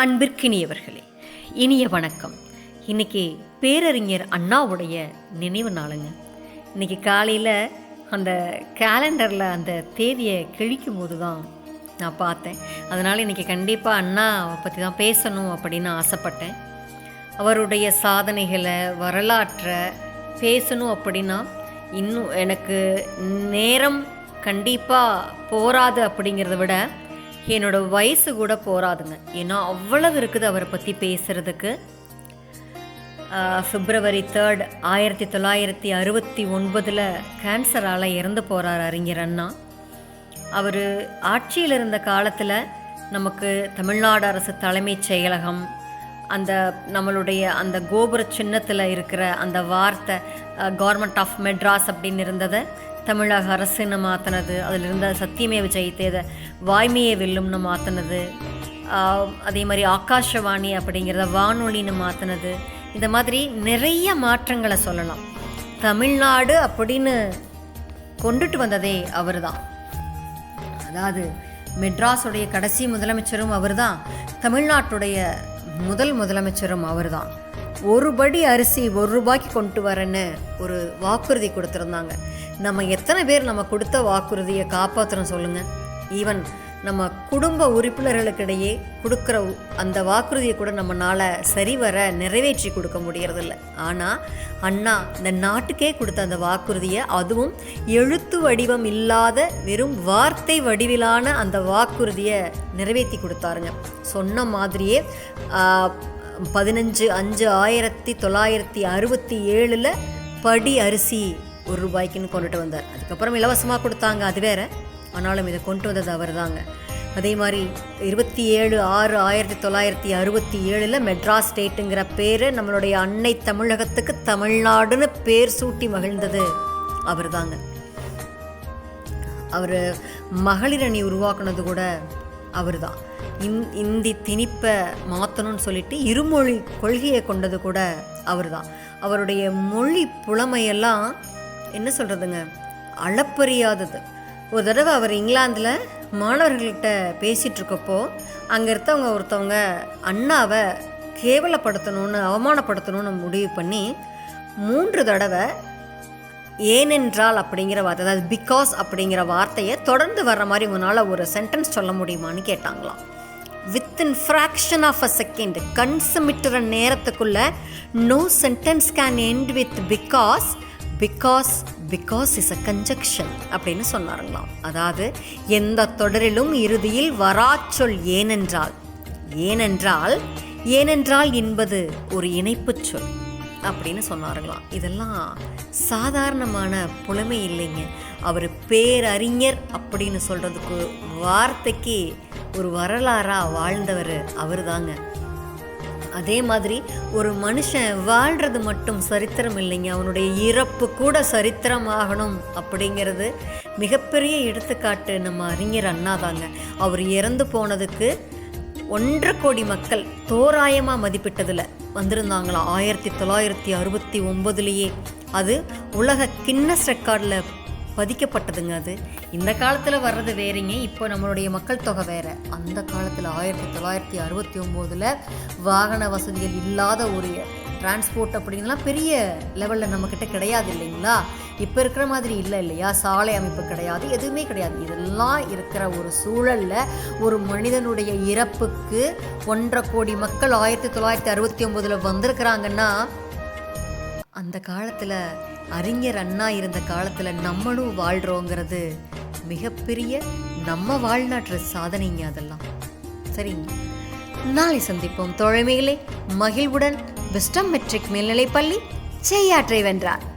அன்பிற்கினியவர்களே இனிய வணக்கம். இன்னைக்கு பேரறிஞர் அண்ணாவுடைய நினைவு நாளுங்க. இன்னைக்கு காலையில் அந்த கேலண்டரில் அந்த தேதியை கிழிக்கும் போது தான் நான் பார்த்தேன். அதனால் இன்னைக்கு கண்டிப்பாக அண்ணாவை பற்றி தான் பேசணும் அப்படின்னு ஆசைப்பட்டேன். அவருடைய சாதனைகளை வரலாற்றை பேசணும் அப்படின்னா இன்னும் எனக்கு நேரம் கண்டிப்பாக போராது அப்படிங்கிறத விட என்னோட வயசு கூட போராதுங்க ஏன்னா அவ்வளவு இருக்குது அவரை பற்றி பேசுகிறதுக்கு பிப்ரவரி தேர்ட் ஆயிரத்தி தொள்ளாயிரத்தி அறுபத்தி ஒன்பதில் கேன்சரால் இறந்து போகிறார் அறிஞர் அண்ணா. அவர் ஆட்சியில் இருந்த காலத்தில் நமக்கு தமிழ்நாடு அரசு தலைமைச் செயலகம் அந்த நம்மளுடைய அந்த கோபுர சின்னத்தில் இருக்கிற அந்த வார்த்தை கவர்மெண்ட் ஆஃப் மெட்ராஸ் அப்படின்னு இருந்ததை. தமிழக அரசுன்னு மாற்றினது அதில் இருந்த சத்தியமே விஜயத்தேத வாய்மையை வெல்லும்னு மாற்றினது அதே மாதிரி ஆகாஷவாணி அப்படிங்கிறத வானொலின்னு மாற்றினது இந்த மாதிரி நிறைய மாற்றங்களை சொல்லலாம். தமிழ்நாடு அப்படின்னு கொண்டுட்டு வந்ததே அவர் தான் அதாவது மெட்ராஸுடைய கடைசி முதலமைச்சரும் அவர்தான். தமிழ்நாட்டுடைய முதல் முதலமைச்சரும் அவர் தான் ஒரு படி அரிசி ஒரு ரூபாய்க்கு கொண்டு வரேன்னு ஒரு வாக்குறுதி கொடுத்துருந்தாங்க. நம்ம எத்தனை பேர் நம்ம கொடுத்த வாக்குறுதியை காப்பாற்றுறோம் சொல்லுங்கள் ஈவன் நம்ம குடும்ப உறுப்பினர்களுக்கிடையே கொடுக்குற அந்த வாக்குறுதியை கூட நம்மளால் சரிவர நிறைவேற்றி கொடுக்க முடியறதில்ல. ஆனால் அண்ணா இந்த நாட்டுக்கே கொடுத்த அந்த வாக்குறுதியை அதுவும் எழுத்து வடிவம் இல்லாத வெறும் வார்த்தை வடிவிலான அந்த வாக்குறுதியை நிறைவேற்றி கொடுத்தாருங்க. சொன்ன மாதிரியே பதினஞ்சு அஞ்சு ஆயிரத்தி தொள்ளாயிரத்தி அறுபத்தி ஏழில் படி அரிசி ஒரு ரூபாய்க்குன்னு கொண்டுட்டு வந்தார். அதுக்கப்புறம் இலவசமாக கொடுத்தாங்க அது வேற. ஆனாலும் இதை கொண்டு வந்தது அவர் தாங்க அதே மாதிரி இருபத்தி ஏழு ஆறு ஆயிரத்தி தொள்ளாயிரத்தி அறுபத்தி ஏழில் மெட்ராஸ் ஸ்டேட்டுங்கிற பேர் நம்மளுடைய அன்னை தமிழகத்துக்கு தமிழ்நாடுன்னு பேர் சூட்டி மகிழ்ந்தது அவர் தாங்க அவர் மகளிர் அணி உருவாக்குனது கூட அவர் தான் இந் இந்தி திணிப்பை மாற்றணும்னு சொல்லிட்டு இருமொழி கொள்கையை கொண்டது கூட அவர் தான் அவருடைய மொழி புலமையெல்லாம் என்ன சொல்கிறதுங்க அளப்பறியாதது. ஒரு தடவை அவர் இங்கிலாந்தில் மாணவர்கள்கிட்ட பேசிகிட்ருக்கப்போ அங்கே இருந்தவங்க ஒருத்தவங்க அண்ணாவை கேவலப்படுத்தணும்னு அவமானப்படுத்தணும்னு முடிவு பண்ணி மூன்று தடவை ஏனென்றால் அப்படிங்கிற வார்த்தை அதாவது பிகாஸ் அப்படிங்கிற வார்த்தையை தொடர்ந்து வர்ற மாதிரி உங்களால் ஒரு சென்டென்ஸ் சொல்ல முடியுமான்னு கேட்டாங்களாம். Within fraction of a second கன்சமிட்டுற நேரத்துக்குள்ள no sentence can end with because because because is a conjunction அப்படின்னு சொன்னாருங்களாம் அதாவது எந்த தொடரிலும் இறுதியில் வராச்சொல் ஏனென்றால் ஏனென்றால் ஏனென்றால் என்பது ஒரு இணைப்புச் சொல். அப்படின்னு சொன்னாருங்களாம் இதெல்லாம் சாதாரணமான புலமை இல்லைங்க. அவர் பேரறிஞர் அப்படின்னு சொல்கிறதுக்கு வார்த்தைக்கு ஒரு வரலாறாக வாழ்ந்தவர் அவர் தாங்க அதே மாதிரி ஒரு மனுஷன் வாழ்கிறது மட்டும் சரித்திரம் இல்லைங்க. அவனுடைய இறப்பு கூட சரித்திரம் ஆகணும் அப்படிங்கிறது மிகப்பெரிய எடுத்துக்காட்டு நம்ம அறிஞர் அண்ணா தாங்க அவர் இறந்து போனதுக்கு ஒன்றரை கோடி மக்கள் தோராயமாக மதிப்பிட்டதில் வந்திருந்தாங்களா? ஆயிரத்தி தொள்ளாயிரத்தி அறுபத்தி ஒம்பதுலேயே அது உலக கின்னஸ் ரெக்கார்டில் பதிக்கப்பட்டதுங்க அது. இந்த காலத்தில் வர்றது வேறுங்க. இப்போ நம்மளுடைய மக்கள் தொகை வேறு. அந்த காலத்தில் ஆயிரத்தி தொள்ளாயிரத்தி அறுபத்தி ஒம்போதில் வாகன வசதிகள் இல்லாத ஒரு டிரான்ஸ்போர்ட் அப்படிங்கலாம் பெரிய லெவலில் நம்மக்கிட்ட கிடையாது இல்லைங்களா? இப்போ இருக்கிற மாதிரி இல்லை இல்லையா? சாலை அமைப்பு கிடையாது எதுவுமே கிடையாது. இதெல்லாம் இருக்கிற ஒரு சூழலில் ஒரு மனிதனுடைய இறப்புக்கு ஒன்றரை கோடி மக்கள் ஆயிரத்தி தொள்ளாயிரத்தி அறுபத்தி ஒம்போதில் வந்திருக்கிறாங்கன்னா அந்த காலத்தில் அறிஞர் அண்ணா இருந்த காலத்தில் நம்மளும் வாழ்கிறோங்கிறது மிகப்பெரிய நம்ம வாழ்நாட்டு சாதனைங்க அதெல்லாம். சரிங்க. நாளை சந்திப்போம். தோழமைகளே மகிழ்வுடன் விஸ்டம் மெட்ரிக் மேல்நிலைப்பள்ளி செய்யாற்றை வென்றார்.